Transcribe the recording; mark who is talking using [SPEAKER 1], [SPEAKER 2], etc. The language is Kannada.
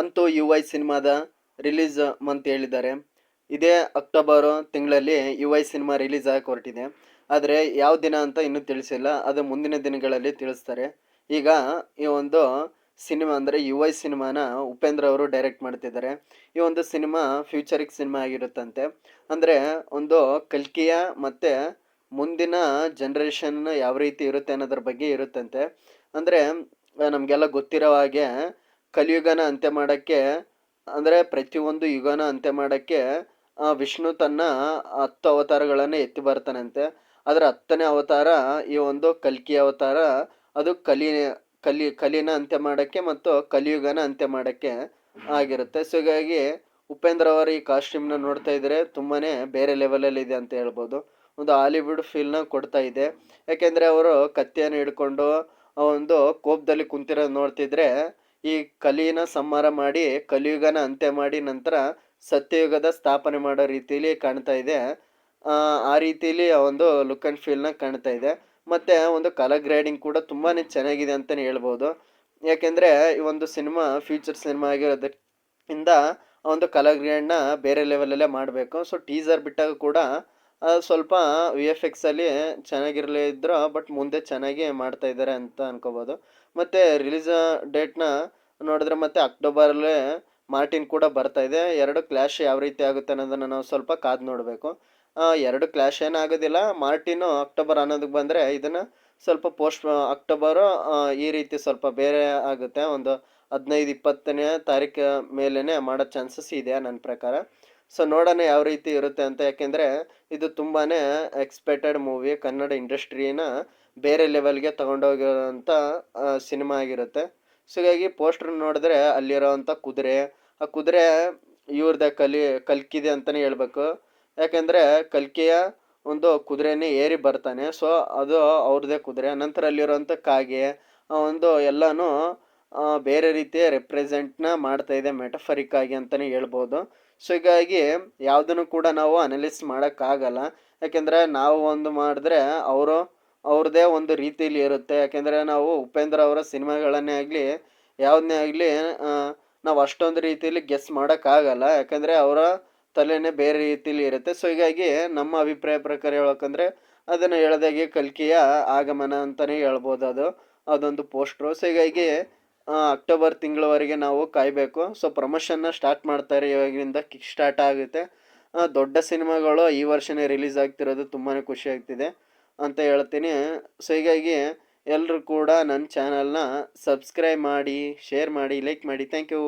[SPEAKER 1] ಅಂತೂ ಯು ಐ ಸಿನಿಮಾದ ರಿಲೀಸ್ ಮಂತ್ ಹೇಳಿದ್ದಾರೆ. ಇದೇ ಅಕ್ಟೋಬರ್ ತಿಂಗಳಲ್ಲಿ ಯು ಐ ಸಿನಿಮಾ ರಿಲೀಸ್ ಆಗಕ್ಕೆ ಹೊರಟಿದೆ. ಆದರೆ ಯಾವ ದಿನ ಅಂತ ಇನ್ನೂ ತಿಳಿಸಿಲ್ಲ. ಅದು ಮುಂದಿನ ದಿನಗಳಲ್ಲಿ ತಿಳಿಸ್ತಾರೆ. ಈಗ ಈ ಒಂದು ಸಿನಿಮಾ ಅಂದರೆ ಯು ಐ ಸಿನಿಮಾನ ಉಪೇಂದ್ರ ಅವರು ಡೈರೆಕ್ಟ್ ಮಾಡ್ತಿದ್ದಾರೆ. ಈ ಒಂದು ಸಿನಿಮಾ ಫ್ಯೂಚರಿಕ್ ಸಿನಿಮಾ ಆಗಿರುತ್ತಂತೆ. ಅಂದರೆ ಒಂದು ಕಲ್ಕಿಯ ಮತ್ತು ಮುಂದಿನ ಜನ್ರೇಷನ್ ಯಾವ ರೀತಿ ಇರುತ್ತೆ ಅನ್ನೋದ್ರ ಬಗ್ಗೆ ಇರುತ್ತಂತೆ. ಅಂದರೆ ನಮಗೆಲ್ಲ ಗೊತ್ತಿರೋ ಹಾಗೆ ಕಲಿಯುಗನ ಅಂತ್ಯ ಮಾಡೋಕ್ಕೆ, ಅಂದರೆ ಪ್ರತಿಯೊಂದು ಯುಗನ ಅಂತ್ಯ ಮಾಡೋಕ್ಕೆ ವಿಷ್ಣು ತನ್ನ ಹತ್ತು ಅವತಾರಗಳನ್ನು ಎತ್ತಿ ಬರ್ತಾನಂತೆ. ಅದರ ಹತ್ತನೇ ಅವತಾರ ಈ ಒಂದು ಕಲ್ಕಿ ಅವತಾರ, ಅದು ಕಲಿ ಕಲಿ, ಕಲಿನ ಅಂತ್ಯ ಮಾಡೋಕ್ಕೆ ಮತ್ತು ಕಲಿಯುಗನ ಅಂತ್ಯ ಮಾಡೋಕ್ಕೆ ಆಗಿರುತ್ತೆ. ಸೊ ಹೀಗಾಗಿ ಉಪೇಂದ್ರ ಅವರ ಈ ಕಾಸ್ಟ್ಯೂಮ್ನ ನೋಡ್ತಾ ಇದ್ರೆ ತುಂಬಾ ಬೇರೆ ಲೆವೆಲಲ್ಲಿ ಇದೆ ಅಂತ ಹೇಳ್ಬೋದು. ಒಂದು ಹಾಲಿವುಡ್ ಫೀಲ್ನ ಕೊಡ್ತಾ ಇದೆ. ಯಾಕೆಂದರೆ ಅವರು ಕತ್ತಿಯನ್ನು ಹಿಡ್ಕೊಂಡು ಒಂದು ಕೋಪದಲ್ಲಿ ಕುಂತಿರೋದು ನೋಡ್ತಿದ್ರೆ ಈ ಕಲಿನ ಸಂಹಾರ ಮಾಡಿ ಕಲಿಯುಗನ ಅಂತ್ಯ ಮಾಡಿ ನಂತರ ಸತ್ಯಯುಗದ ಸ್ಥಾಪನೆ ಮಾಡೋ ರೀತಿಯಲ್ಲಿ ಕಾಣ್ತಾ ಇದೆ. ಆ, ರೀತಿಯಲ್ಲಿ ಒಂದು ಲುಕ್ ಆ್ಯಂಡ್ ಫೀಲ್ನ ಕಾಣ್ತಾ ಇದೆ. ಮತ್ತು ಒಂದು ಕಲರ್ ಗ್ರೇಡಿಂಗ್ ಕೂಡ ತುಂಬಾ ಚೆನ್ನಾಗಿದೆ ಅಂತಲೇ ಹೇಳ್ಬೋದು. ಯಾಕೆಂದರೆ ಈ ಒಂದು ಸಿನಿಮಾ ಫ್ಯೂಚರ್ ಸಿನಿಮಾ ಆಗಿರೋದಕ್ಕಿಂತ ಆ ಒಂದು ಕಲರ್ ಗ್ರೇಡ್ನ ಬೇರೆ ಲೆವೆಲಲ್ಲೇ ಮಾಡಬೇಕು. ಸೊ ಟೀಸರ್ ಬಿಟ್ಟಾಗ ಕೂಡ ಸ್ವಲ್ಪ ವಿ ಎಫ್ ಎಕ್ಸಲ್ಲಿ ಚೆನ್ನಾಗಿರಲೇ ಇದ್ರು ಬಟ್ ಮುಂದೆ ಚೆನ್ನಾಗಿ ಮಾಡ್ತಾ ಇದ್ದಾರೆ ಅಂತ ಅನ್ಕೋಬೋದು. ಮತ್ತು ರಿಲೀಸ್ ಡೇಟ್ನ ನೋಡಿದ್ರೆ ಮತ್ತೆ ಅಕ್ಟೋಬರಲ್ಲೇ ಮಾರ್ಟಿನ್ ಕೂಡ ಬರ್ತಾ ಇದೆ. ಎರಡು ಕ್ಲಾಶ್ ಯಾವ ರೀತಿ ಆಗುತ್ತೆ ಅನ್ನೋದನ್ನು ನಾವು ಸ್ವಲ್ಪ ಕಾದು ನೋಡಬೇಕು. ಎರಡು ಕ್ಲಾಶ್ ಏನಾಗೋದಿಲ್ಲ ಮಾರ್ಟಿನು ಅಕ್ಟೋಬರ್ ಅನ್ನೋದಕ್ಕೆ ಬಂದರೆ ಇದನ್ನು ಸ್ವಲ್ಪ ಪೋಸ್ಟ್ ಅಕ್ಟೋಬರು ಈ ರೀತಿ ಸ್ವಲ್ಪ ಬೇರೆ ಆಗುತ್ತೆ. ಒಂದು ಹದಿನೈದು ಇಪ್ಪತ್ತನೇ ತಾರೀಕು ಮೇಲೇ ಮಾಡೋ ಚಾನ್ಸಸ್ ಇದೆ ನನ್ನ ಪ್ರಕಾರ. ಸೊ ನೋಡೋಣ ಯಾವ ರೀತಿ ಇರುತ್ತೆ ಅಂತ. ಯಾಕೆಂದರೆ ಇದು ತುಂಬಾ ಎಕ್ಸ್ಪೆಕ್ಟೆಡ್ ಮೂವಿ ಕನ್ನಡ ಇಂಡಸ್ಟ್ರಿನ ಬೇರೆ ಲೆವೆಲ್ಗೆ ತಗೊಂಡೋಗಿರೋಂಥ ಸಿನಿಮಾ ಆಗಿರುತ್ತೆ. ಸೊ ಹೀಗಾಗಿ ಪೋಸ್ಟರ್ ನೋಡಿದ್ರೆ ಅಲ್ಲಿರೋವಂಥ ಕುದುರೆ, ಆ ಕುದುರೆ ಇವ್ರದ್ದೇ ಕಲಿ, ಕಲ್ಕಿದೆ ಅಂತಲೇ ಹೇಳ್ಬೇಕು. ಯಾಕೆಂದರೆ ಕಲ್ಕಿಯ ಒಂದು ಕುದುರೆನೇ ಏರಿ ಬರ್ತಾನೆ. ಸೊ ಅದು ಅವ್ರದ್ದೇ ಕುದುರೆ. ನಂತರ ಅಲ್ಲಿರೋವಂಥ ಕಾಗೆ, ಆ ಒಂದು ಎಲ್ಲನೂ ಬೇರೆ ರೀತಿಯ ರೆಪ್ರೆಸೆಂಟ್ನ ಮಾಡ್ತಾ ಇದೆ ಮೆಟಫರಿಕ್ ಆಗಿ ಅಂತಲೇ ಹೇಳ್ಬೋದು. ಸೊ ಹೀಗಾಗಿ ಯಾವುದನ್ನು ಕೂಡ ನಾವು ಅನಲೈಸ್ ಮಾಡೋಕ್ಕಾಗಲ್ಲ. ಯಾಕೆಂದರೆ ನಾವು ಒಂದು ಮಾಡಿದ್ರೆ ಅವರು, ಅವ್ರದ್ದೇ ಒಂದು ರೀತಿಯಲ್ಲಿ ಇರುತ್ತೆ. ಯಾಕೆಂದರೆ ನಾವು ಉಪೇಂದ್ರ ಅವರ ಸಿನಿಮಾಗಳನ್ನೇ ಆಗಲಿ ಯಾವುದನ್ನೇ ಆಗಲಿ ನಾವು ಅಷ್ಟೊಂದು ರೀತಿಯಲ್ಲಿ ಗೆಸ್ ಮಾಡೋಕ್ಕಾಗಲ್ಲ. ಯಾಕಂದರೆ ಅವರ ತಲೆನೇ ಬೇರೆ ರೀತಿಯಲ್ಲಿ ಇರುತ್ತೆ. ಸೊ ಹೀಗಾಗಿ ನಮ್ಮ ಅಭಿಪ್ರಾಯ ಪ್ರಕಾರ ಹೇಳಬೇಕಂದ್ರೆ ಅದನ್ನು ಹೇಳ್ದಾಗೆ ಕಲ್ಕಿಯ ಆಗಮನ ಅಂತಲೇ ಹೇಳ್ಬೋದು ಅದು. ಅದೊಂದು ಪೋಸ್ಟ್ರು ಸೊ ಹೀಗಾಗಿ ಅಕ್ಟೋಬರ್ ತಿಂಗಳವರೆಗೆ ನಾವು ಕಾಯಬೇಕು. ಸೊ ಪ್ರಮೋಷನ್ನ ಸ್ಟಾರ್ಟ್ ಮಾಡ್ತಾರೆ ಇವಾಗಿಂದ ಕಿಕ್ ಸ್ಟಾರ್ಟ್ ಆಗುತ್ತೆ. ದೊಡ್ಡ ಸಿನಿಮಾಗಳು ಈ ವರ್ಷನೇ ರಿಲೀಸ್ ಆಗ್ತಿರೋದು ತುಂಬಾ ಖುಷಿ ಆಗ್ತಿದೆ ಅಂತ ಹೇಳ್ತೀನಿ. ಸೊ ಹೀಗಾಗಿ ಎಲ್ಲರೂ ಕೂಡ ನನ್ನ ಚಾನಲ್ನ ಸಬ್ಸ್ಕ್ರೈಬ್ ಮಾಡಿ ಶೇರ್ ಮಾಡಿ ಲೈಕ್ ಮಾಡಿ. Thank you